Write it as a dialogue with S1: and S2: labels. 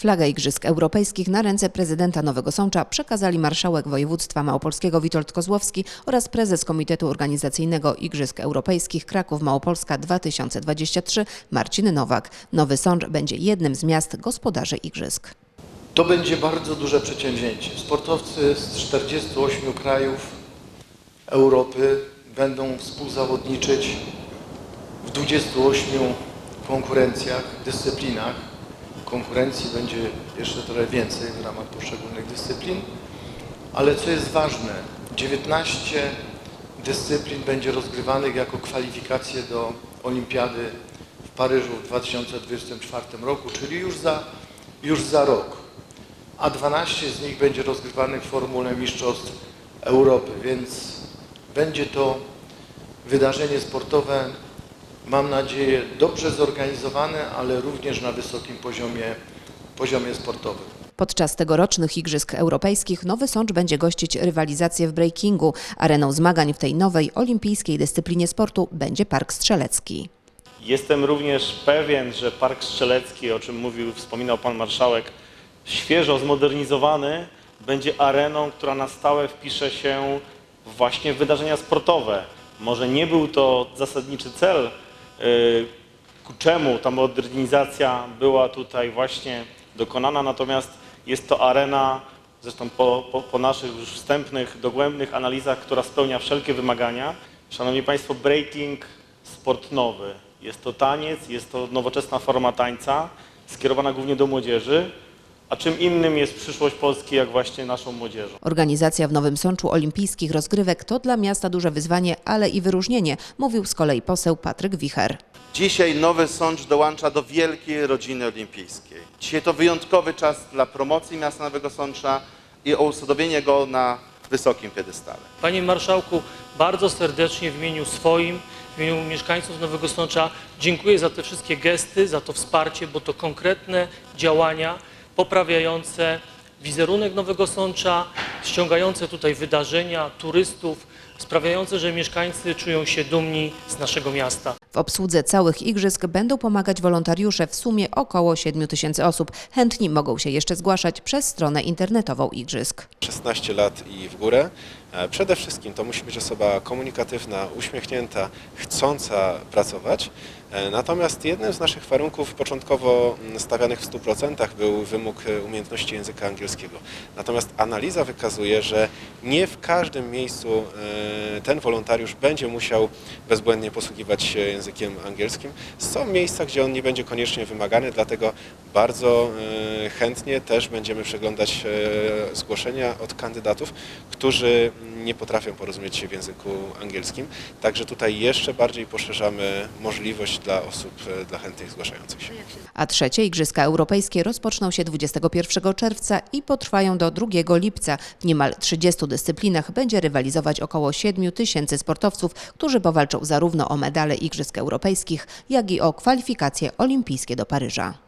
S1: Flagę Igrzysk Europejskich na ręce prezydenta Nowego Sącza przekazali marszałek województwa małopolskiego Witold Kozłowski oraz prezes Komitetu Organizacyjnego Igrzysk Europejskich Kraków Małopolska 2023 Marcin Nowak. Nowy Sącz będzie jednym z miast gospodarzy Igrzysk.
S2: To będzie bardzo duże przedsięwzięcie. Sportowcy z 48 krajów Europy będą współzawodniczyć w 28 konkurencjach, dyscyplinach. Konkurencji będzie jeszcze trochę więcej w ramach poszczególnych dyscyplin, ale co jest ważne, 19 dyscyplin będzie rozgrywanych jako kwalifikacje do Olimpiady w Paryżu w 2024 roku, czyli już za, już za rok. A 12 z nich będzie rozgrywanych w Formule Mistrzostw Europy, więc będzie to wydarzenie sportowe, mam nadzieję, dobrze zorganizowane, ale również na wysokim poziomie, poziomie sportowym.
S1: Podczas tegorocznych Igrzysk Europejskich Nowy Sącz będzie gościć rywalizację w breakingu. Areną zmagań w tej nowej olimpijskiej dyscyplinie sportu będzie Park Strzelecki.
S3: Jestem również pewien, że Park Strzelecki, o czym mówił, wspominał Pan Marszałek, świeżo zmodernizowany, będzie areną, która na stałe wpisze się właśnie w wydarzenia sportowe. Może nie był to zasadniczy cel, ku czemu ta modernizacja była tutaj właśnie dokonana, natomiast jest to arena, zresztą po, po, po naszych już wstępnych, dogłębnych analizach, która spełnia wszelkie wymagania. Szanowni Państwo, breaking sport nowy. Jest to taniec, jest to nowoczesna forma tańca, skierowana głównie do młodzieży. A czym innym jest przyszłość Polski, jak właśnie naszą młodzieżą?
S1: Organizacja w Nowym Sączu olimpijskich rozgrywek to dla miasta duże wyzwanie, ale i wyróżnienie, mówił z kolei poseł Patryk Wicher.
S4: Dzisiaj Nowy Sącz dołącza do wielkiej rodziny olimpijskiej. Dzisiaj to wyjątkowy czas dla promocji miasta Nowego Sącza i o usadowienie go na wysokim piedestale.
S5: Panie Marszałku, bardzo serdecznie w imieniu swoim, w imieniu mieszkańców Nowego Sącza dziękuję za te wszystkie gesty, za to wsparcie, bo to konkretne działania poprawiające wizerunek Nowego Sącza, ściągające tutaj wydarzenia, turystów, sprawiające, że mieszkańcy czują się dumni z naszego miasta.
S1: W obsłudze całych igrzysk będą pomagać wolontariusze w sumie około 7 tysięcy osób. Chętni mogą się jeszcze zgłaszać przez stronę internetową igrzysk.
S6: 16 lat i w górę. E, Przede wszystkim to musi być osoba komunikatywna, uśmiechnięta, chcąca pracować. E, Natomiast jednym z naszych warunków początkowo mm, stawianych w 100% był wymóg e, umiejętności języka angielskiego. Natomiast analiza wykazuje, że nie w każdym miejscu ten wolontariusz będzie musiał bezbłędnie posługiwać się językiem angielskim. Są miejsca, gdzie on nie będzie koniecznie wymagany, dlatego bardzo e, chętnie też będziemy przeglądać e, zgłoszenia od kandydatów, którzy nie potrafią porozumieć się w języku angielskim. Także tutaj jeszcze bardziej poszerzamy możliwość dla osób, e, dla chętnych zgłaszających się.
S1: A trzecie Igrzyska Europejskie rozpoczną się 21 czerwca i potrwają do 2 lipca. W niemal 30 dyscyplinach będzie rywalizować około 7 tysięcy sportowców, którzy powalczą zarówno o medale Igrzysk Europejskich, jak i o kwalifikacje olimpijskie do Paryża.